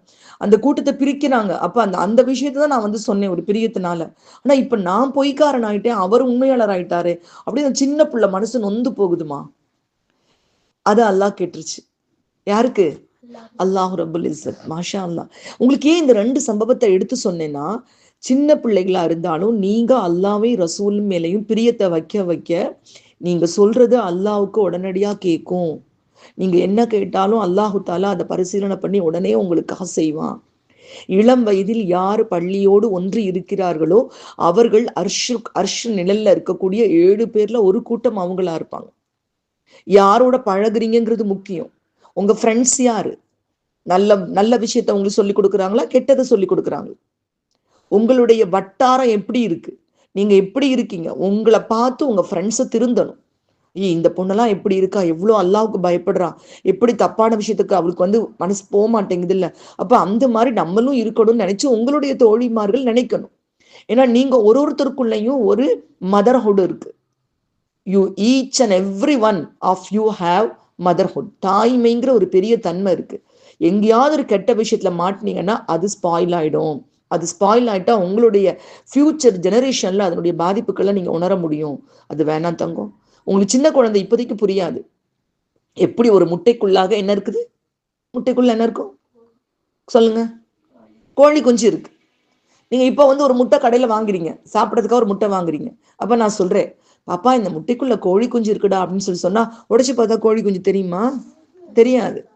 S1: அந்த கூட்டத்தை பிரிக்கிறாங்க. அப்ப அந்த அந்த விஷயத்த தான் நான் வந்து சொன்னேன் ஒரு பிரியத்தினால. ஆனா இப்ப நான் பொய்க்காரன் ஆயிட்டேன். அவர் உண்மையாளர் ஆயிட்டாரு. அப்படின்னு சின்ன பிள்ளை மனசு நொந்து போகுதுமா? அது அல்லாஹ் கேட்டுருச்சு. யாருக்கு? அல்லாஹ் ரபுல் இசத் மாஷா அல்லா உங்களுக்கு ஏன் இந்த ரெண்டு சம்பவத்தை எடுத்து சொன்னேன்னா சின்ன பிள்ளைகளா இருந்தாலும் நீங்க அல்லாவை ரசூல் மேலையும் பிரியத்தை வைக்க வைக்க நீங்க சொல்றது அல்லாவுக்கு உடனடியா கேட்கும் நீங்க என்ன கேட்டாலும் அல்லாஹு தாலா அதை பரிசீலனை பண்ணி உடனே உங்களுக்காக செய்வான். இளம் வயதில் யார் பள்ளியோடு ஒன்று இருக்கிறார்களோ அவர்கள் அர்ஷு அர்ஷு நிழல்ல இருக்கக்கூடிய ஏழு பேர்ல ஒரு கூட்டம் அவங்களா இருப்பாங்க. யாரோட பழகுறீங்கிறது முக்கியம். உங்க ஃப்ரெண்ட்ஸ் யாரு? நல்ல நல்ல விஷயத்த உங்களுக்கு சொல்லி கொடுக்குறாங்களா கெட்டதை சொல்லி கொடுக்குறாங்க உங்களுடைய வட்டாரம் எப்படி இருக்கு? நீங்க எப்படி இருக்கீங்க? உங்களை பார்த்து உங்க ஃப்ரெண்ட்ஸை திருந்தணும். ஏய் இந்த பொண்ணெல்லாம் எப்படி இருக்கா? எவ்வளோ அல்லாவுக்கு பயப்படுறா? எப்படி தப்பான விஷயத்துக்கு அவளுக்கு வந்து மனசு போக மாட்டேங்குது இல்லை? அப்போ அந்த மாதிரி நம்மளும் இருக்கணும்னு நினைச்சு உங்களுடைய தோழிமார்கள் நினைக்கணும். ஏன்னா நீங்க ஒரு ஒருத்தருக்குள்ளேயும் ஒரு மதர்ஹுட் இருக்கு. You each and every one of you have motherhood தாய்மைங்கிற ஒரு பெரிய தன்மை இருக்கு. எங்கேயாவது ஒரு கெட்ட விஷயத்துல மாட்டினீங்கன்னா அது ஸ்பாயில் ஆயிடும். அது ஸ்பாயில் ஆகிட்டா உங்களுடைய ஃபியூச்சர் ஜெனரேஷனில் அதனுடைய பாதிப்புகளை நீங்கள் உணர முடியும். அது வேணாம் தங்கம். உங்களுக்கு சின்ன குழந்தை இப்போதைக்கு புரியாது. எப்படி ஒரு முட்டைக்குள்ளாக என்ன இருக்குது? முட்டைக்குள்ள என்ன இருக்கும்? சொல்லுங்க. கோழி குஞ்சு இருக்கு. நீங்க இப்போ வந்து ஒரு முட்டை கடையில வாங்குறீங்க. சாப்பிட்றதுக்காக ஒரு முட்டை வாங்குறீங்க. அப்ப நான் சொல்றேன் பாப்பா இந்த முட்டைக்குள்ள கோழி குஞ்சு இருக்குடா அப்படின்னு சொல்லி சொன்னா உடச்சி பார்த்தா கோழி குஞ்சு தெரியுமா? தெரியாது.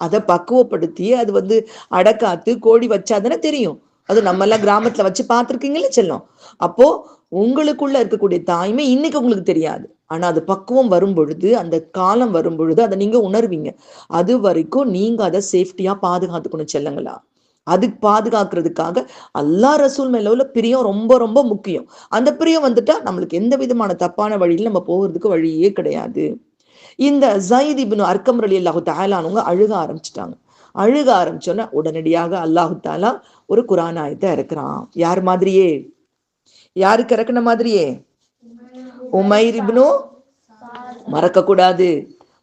S1: அதை பக்குவப்படுத்தி அது வந்து அடக்காத்து கோழி வச்சாதானே தெரியும். அது நம்ம எல்லாம் கிராமத்துல வச்சு பார்த்துருக்கீங்களே செல்லம். அப்போ உங்களுக்குள்ள இருக்கக்கூடிய தாய்மை இன்னைக்கு உங்களுக்கு தெரியாது. ஆனா அது பக்குவம் வரும் பொழுது அந்த காலம் வரும் பொழுது அதை நீங்க உணர்வீங்க. அது வரைக்கும் நீங்க அதை சேஃப்டியா பாதுகாத்துக்கணும் செல்லுங்களா. அது பாதுகாக்கிறதுக்காக அல்லா ரசூல் மேல உள்ள பிரியம் ரொம்ப ரொம்ப முக்கியம். அந்த பிரியம் வந்துட்டா நம்மளுக்கு எந்த விதமான தப்பான வழியில் நம்ம போகிறதுக்கு வழியே கிடையாது. இந்த ஜயித் இபின் அர்க்கம் அலி அல்லாஹு தாலானவங்க அழுக ஆரம்பிச்சிட்டாங்க. அழுக ஆரம்பிச்சோன்னா உடனடியாக அல்லாஹு தாலா ஒரு குரான் ஆயத்தை இறக்குறான். யார் மாதிரியே? யாருக்கு இறக்குன மாதிரியே? உமைர் இப்னு மறக்க கூடாது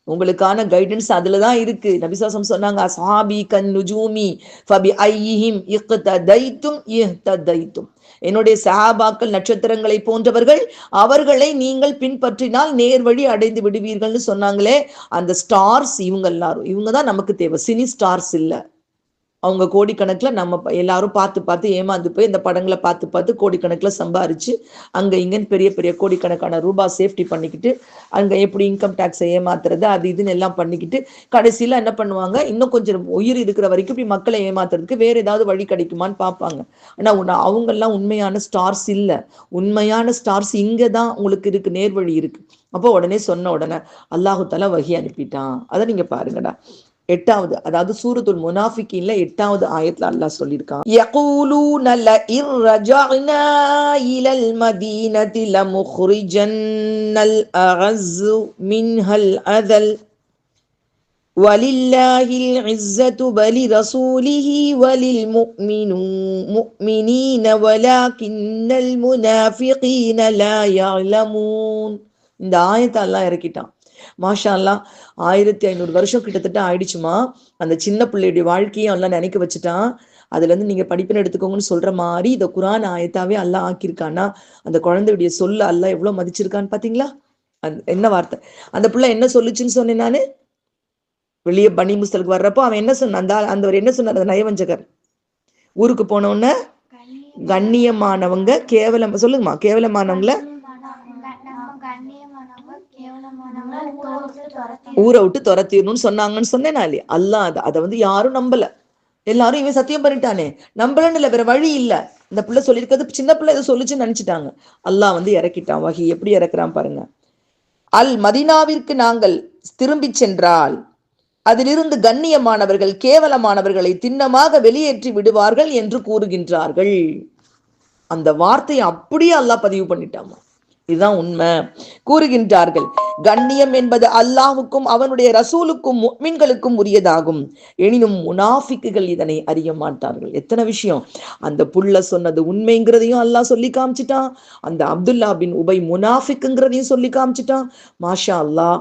S1: உங்களுக்கான கைடன்ஸ் அதுல தான் இருக்கு நபிசாசம் சொன்னாங்க அசாபி கன் நுஜூமி ஃபபி ஐஹிம் இஹ்த தைத்தும் என்னுடைய சஹாபாக்கள் நட்சத்திரங்களை போன்றவர்கள் அவர்களை நீங்கள் பின்பற்றினால் நேர் வழி அடைந்து விடுவீர்கள்னு சொன்னாங்களே அந்த ஸ்டார்ஸ் இவங்க எல்லாரும். இவங்க தான் நமக்கு தேவை. சினி ஸ்டார்ஸ் இல்லை. அவங்க கோடிக்கணக்கில் நம்ம எல்லாரும் பார்த்து பார்த்து ஏமாந்து போய் இந்த படங்களை பார்த்து பார்த்து கோடிக்கணக்கில் சம்பாரிச்சு அங்கே இங்கேன்னு பெரிய பெரிய கோடிக்கணக்கான ரூபாய் சேஃப்டி பண்ணிக்கிட்டு அங்கே எப்படி இன்கம் டேக்ஸை ஏமாத்துறது அது இதுன்னு எல்லாம் பண்ணிக்கிட்டு கடைசியில் என்ன பண்ணுவாங்க? இன்னும் கொஞ்சம் உயிர் இருக்கிற வரைக்கும் இப்படி மக்களை ஏமாத்துறதுக்கு வேற ஏதாவது வழி கிடைக்குமான்னு பார்ப்பாங்க. ஆனால் அவங்கெல்லாம் உண்மையான ஸ்டார்ஸ் இல்லை. உண்மையான ஸ்டார்ஸ் இங்கே தான் உங்களுக்கு இருக்கு நேர்வழி இருக்கு. அப்போ உடனே சொன்ன உடனே அல்லாஹு தஆலா வகி அனுப்பிட்டான். அதை நீங்க பாருங்கடா. எட்டாவது அதாவது சூரத்துல் முனாஃபிகீன்ல எட்டாவது ஆயத்துல அல்லாஹ் சொல்லியிருக்கான் யகூலூன லஇன் ரஜஅனா இலல் மதீனதி லமுக்ரிஜன்னல் அஅஸ்ஸு மின்ஹல் அதல் ولله العزة ولرسوله وللمؤمنين ولكن المنافقين لا يعلمون இந்த ஆயத்தை அல்லாஹ் இறக்கிட்டான் மாஷா அல்லாஹ் ஆயிரத்தி ஐநூறு வருஷம் கிட்டத்தட்ட ஆயிடுச்சுமா. அந்த சின்ன பிள்ளையுடைய வாழ்க்கையும் எல்லாம் நினைக்க வச்சுட்டான். அதுல இருந்து நீங்க படிப்பினை எடுத்துக்கோங்கன்னு சொல்ற மாதிரி இந்த குரான் ஆயத்தாவே அல்லாஹ் ஆக்கியிருக்கானா அந்த குழந்தையுடைய சொல்ல அல்லாஹ் எவ்வளவு மதிச்சிருக்கான்னு பாத்தீங்களா? அந்த என்ன வார்த்தை? அந்த பிள்ளை என்ன சொல்லுச்சுன்னு சொன்னேன் நானு? வெளியே பனி முஸ்தலுக்கு வர்றப்போ அவன் என்ன சொன்னான்? அந்த ஆள்- அந்த என்ன சொன்னார்? அந்த நயவஞ்சகர். ஊருக்கு போன உடனே கண்ணியமானவங்க. கேவலம் சொல்லுங்கம்மா கேவலமானவங்கள ஊரை விட்டு துரத்திடணும்னு சொன்னாங்கன்னு சொன்னேன் இல்லையா? அல்லாஹ் அதை வந்து யாரும் நம்பல. எல்லாரும் இவன் சத்தியம் பண்ணிட்டானே. நம்பலன்னு இல்லை வேற வழி இல்ல. இந்த பிள்ளை சொல்லியிருக்கிறது சின்ன பிள்ளை இதை சொல்லிச்சுன்னு நினைச்சிட்டாங்க. அல்லாஹ் வந்து இறக்கிட்டான். வகி எப்படி இறக்குறான் பாருங்க. அல் மதினாவிற்கு நாங்கள் திரும்பி சென்றால் அதிலிருந்து கண்ணியமானவர்கள் கேவலமானவர்களை திண்ணமாக வெளியேற்றி விடுவார்கள் என்று கூறுகின்றார்கள். அந்த வார்த்தையை அப்படியே அல்லாஹ் பதிவு பண்ணிட்டாமா? இதுதான் உண்மை. கூறுகின்றார்கள் கண்ணியம் என்பது அல்லாஹுக்கும் அவனுடைய ரசூலுக்கும் மின்களுக்கும் உரியதாகும். எனினும் முனாஃபிக்குகள் இதனை அறிய மாட்டார்கள். எத்தனை விஷயம். அந்த புள்ள சொன்னது உண்மைங்கிறதையும் அல்லாஹ் சொல்லி காமிச்சிட்டான். அந்த அப்துல்லா பின் உபை முனாஃபிக்குங்கிறதையும் சொல்லி காமிச்சிட்டான். மாஷா அல்லாஹ்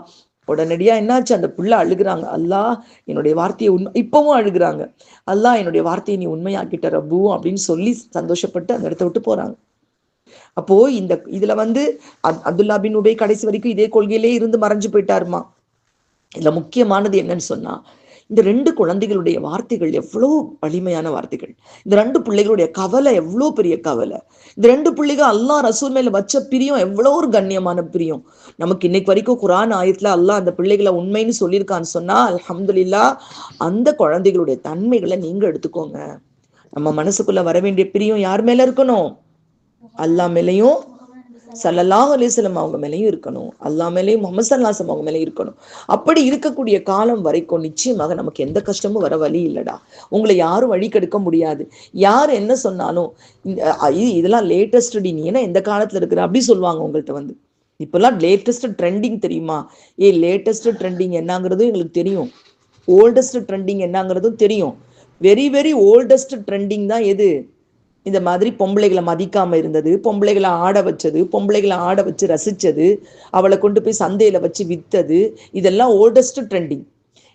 S1: உடனடியா என்னாச்சு? அந்த புள்ள அழுகுறாங்க. அல்லாஹ் என்னுடைய வார்த்தையை உண்மை இப்பவும் அழுகுறாங்க. அல்லாஹ் என்னுடைய வார்த்தையை நீ உண்மையாக்கிட்ட ரப்பு அப்படின்னு சொல்லி சந்தோஷப்பட்டு அந்த இடத்த விட்டு போறாங்க. அப்போ இந்த இதுல வந்து அப்துல்லா பின் உபை கடைசி வரைக்கும் இதே கொள்கையிலே இருந்து மறைஞ்சு போயிட்டாருமா? இதுல முக்கியமானது என்னன்னு சொன்னா இந்த ரெண்டு குழந்தைகளுடைய வார்த்தைகள் எவ்வளவு வலிமையான வார்த்தைகள். இந்த ரெண்டு பிள்ளைகளுடைய கவலை எவ்வளவு பெரிய கவலை. இந்த ரெண்டு பிள்ளைகள் அல்லா ரசூல் மேல வச்ச பிரியம் எவ்வளோ ஒரு கண்ணியமான பிரியம். நமக்கு இன்னைக்கு வரைக்கும் குரான் ஆயத்துல அல்லாஹ் அந்த பிள்ளைகளை உண்மைன்னு சொல்லியிருக்கான்னு சொன்னா அலமதுல்லா அந்த குழந்தைகளுடைய தன்மைகளை நீங்க எடுத்துக்கோங்க. நம்ம மனசுக்குள்ள வர வேண்டிய பிரியம் யார் மேல இருக்கணும்? அல்லா மேலேயும் சல்லல்லாஹ் அலிஸ்லம் அவங்க மேலேயும் இருக்கணும். அல்லா மேலேயும் முகமது சல்லாசம் அவங்க மேலேயும் இருக்கணும். அப்படி இருக்கக்கூடிய காலம் வரைக்கும் நிச்சயமாக நமக்கு எந்த கஷ்டமும் வர வழி இல்லடா. உங்களை யாரும் வழி கெடுக்க முடியாது. யார் என்ன சொன்னாலும் இதெல்லாம் லேட்டஸ்ட் நீ என்ன எந்த காலத்துல இருக்கிற? அப்படி சொல்லுவாங்க உங்கள்கிட்ட வந்து. இப்பெல்லாம் லேட்டஸ்ட் ட்ரெண்டிங் தெரியுமா? ஏ லேட்டஸ்ட் ட்ரெண்டிங் என்னங்கிறதும் எங்களுக்கு தெரியும். ஓல்டஸ்ட் ட்ரெண்டிங் என்னங்கிறதும் தெரியும். வெரி வெரி ஓல்டஸ்ட் ட்ரெண்டிங் தான் எது? இந்த மாதிரி பொம்பளைகளை மதிக்காம இருந்தது பொம்பளைகளை ஆட வச்சது பொம்பளைகளை ஆட வச்சு ரசிச்சது அவளை கொண்டு போய் சந்தையில வச்சு வித்தது இதெல்லாம் ஓல்டஸ்ட் ட்ரெண்டிங்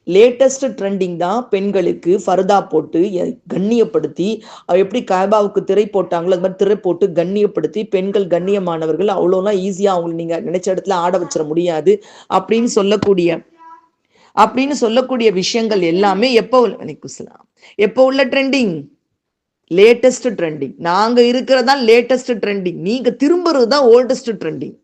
S1: லேட்டஸ்ட் ட்ரெண்டிங் தான் பெண்களுக்கு ஃபர்தா போட்டு கண்ணியப்படுத்தி எப்படி காபாவுக்கு திரை போட்டாங்களோ அது மாதிரி திரை போட்டு கண்ணியப்படுத்தி பெண்கள் கண்ணியமானவர்கள் அவ்வளோலாம் ஈஸியாக அவங்களை நீங்கள் நினைச்ச இடத்துல ஆட வச்சிட முடியாது அப்படின்னு சொல்லக்கூடிய அப்படின்னு சொல்லக்கூடிய விஷயங்கள் எல்லாமே எப்போ எப்போ உள்ள ட்ரெண்டிங் லேட்டஸ்ட் ட்ரெண்டிங் நாங்க இருக்கிறதா லேட்டஸ்ட் ட்ரெண்டிங் நீங்க திரும்புறது தான் ஓல்டஸ்ட் ட்ரெண்டிங்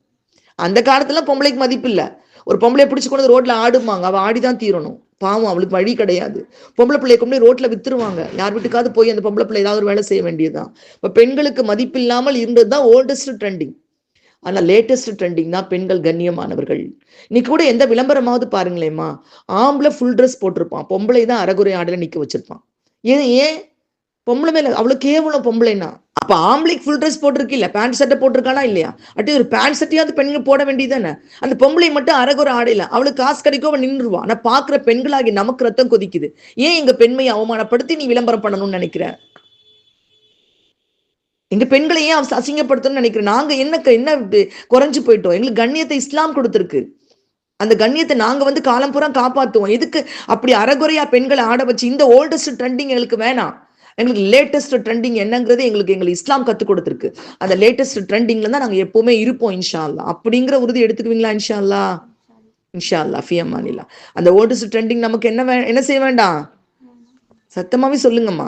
S1: அந்த காலத்துல பொம்பளைக்கு மதிப்பு இல்லை. ஒரு பொம்பளை பிடிச்சு கொண்டு ரோட்ல ஆடுவாங்க அவள் ஆடிதான் தீரணும். பாவம் அவளுக்கு வழி கிடையாது. பொம்பளை பிள்ளைய கொண்டு ரோட்ல வித்துருவாங்க. யார் வீட்டுக்காவது போய் அந்த பொம்பளை பிள்ளை ஏதாவது ஒரு வேலை செய்ய வேண்டியதுதான். இப்போ பெண்களுக்கு மதிப்பு இல்லாமல் இருந்தது தான் ஓல்டஸ்ட் ட்ரெண்டிங் ஆனா லேட்டஸ்ட் ட்ரெண்டிங் தான் பெண்கள் கண்ணியமானவர்கள். இன்னைக்கு கூட எந்த விளம்பரமாவது பாருங்களேம்மா. ஆம்பளை ஃபுல் ட்ரெஸ் போட்டிருப்பான். பொம்பளை தான் அறகுறை ஆடல நிக்க வச்சிருப்பான். ஏன் ஏன் பொம்பளை மேல அவ்வளவு கேவலம் பொம்பளைன்னா. அப்ப ஆம்பளைக்கு ஃபுல் ட்ரெஸ் போட்டிருக்கில்ல பேண்ட் சட்டை போட்டிருக்கானா இல்லையா? அட்டி ஒரு பேண்ட் சட்டையாவது பெண்கள் போட வேண்டியதானே அந்த பொம்பளை மட்டும் அரகுற ஆடையில அவளுக்கு காசு கிடைக்கும் அவன் நின்றுவா ஆனா பாக்குற பெண்களாகி நமக்கு ரத்தம் கொதிக்குது. ஏன் எங்க பெண்மையை அவமானப்படுத்தி நீ விளம்பரம் பண்ணணும்னு நினைக்கிற? எங்க பெண்களை ஏன் அசிங்கப்படுத்தணும்னு நினைக்கிறேன் நாங்க என்ன என்ன குறைஞ்சு போயிட்டோம்? எங்களுக்கு கண்ணியத்தை இஸ்லாம் கொடுத்துருக்கு. அந்த கண்ணியத்தை நாங்க வந்து காலம் பூரா காப்பாத்துவோம். எதுக்கு அப்படி அறகுறையா பெண்களை ஆட வச்சு இந்த ஓல்டஸ்ட் ட்ரெண்டிங் எங்களுக்கு வேணாம்? எங்களுக்கு லேட்டஸ்ட் ட்ரெண்டிங் என்னங்கிறது எங்களுக்கு எங்களுக்கு இஸ்லாம் கற்றுக் கொடுத்துருக்கு. அந்த லேட்டஸ்ட் ட்ரெண்டிங்ல தான் நாங்கள் எப்பவுமே இருப்போம் இன்ஷா அல்லா அப்படிங்கிற உறுதி எடுத்துக்குவீங்களா இன்ஷா அல்லா இன்ஷா அல்லா ஃபியமானிலா அந்த ஓட்டஸ்ட் ட்ரெண்டிங் நமக்கு என்ன என்ன செய்ய வேண்டாம்? சத்தமாவே சொல்லுங்கம்மா.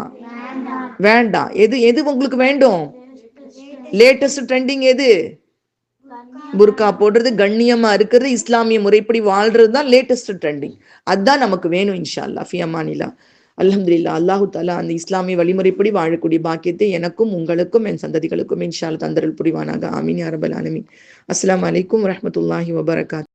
S1: வேண்டாம். எது எது உங்களுக்கு வேண்டும்? லேட்டஸ்ட் ட்ரெண்டிங் எது? புர்கா போடுறது கண்ணியமா இருக்கிறது இஸ்லாமிய முறைப்படி வாழ்றது தான் லேட்டஸ்ட் ட்ரெண்டிங் அதுதான் நமக்கு வேணும் இன்ஷா அல்லா ஃபியமானிலா அலமதுல்லா அல்லாஹு தாலா அந்த இஸ்லாமிய வழிமுறைப்படி வாழக்கூடிய பாக்கியத்தை எனக்கும் உங்களுக்கும் என் சந்ததிகளுக்கும் இன்ஷால் தந்தரல் புரிவானாக. ஆமீன் அரபல் அலமின் அஸ்லாம் வலைக்கம் வரமத்துல்லாஹி வபரகாத்.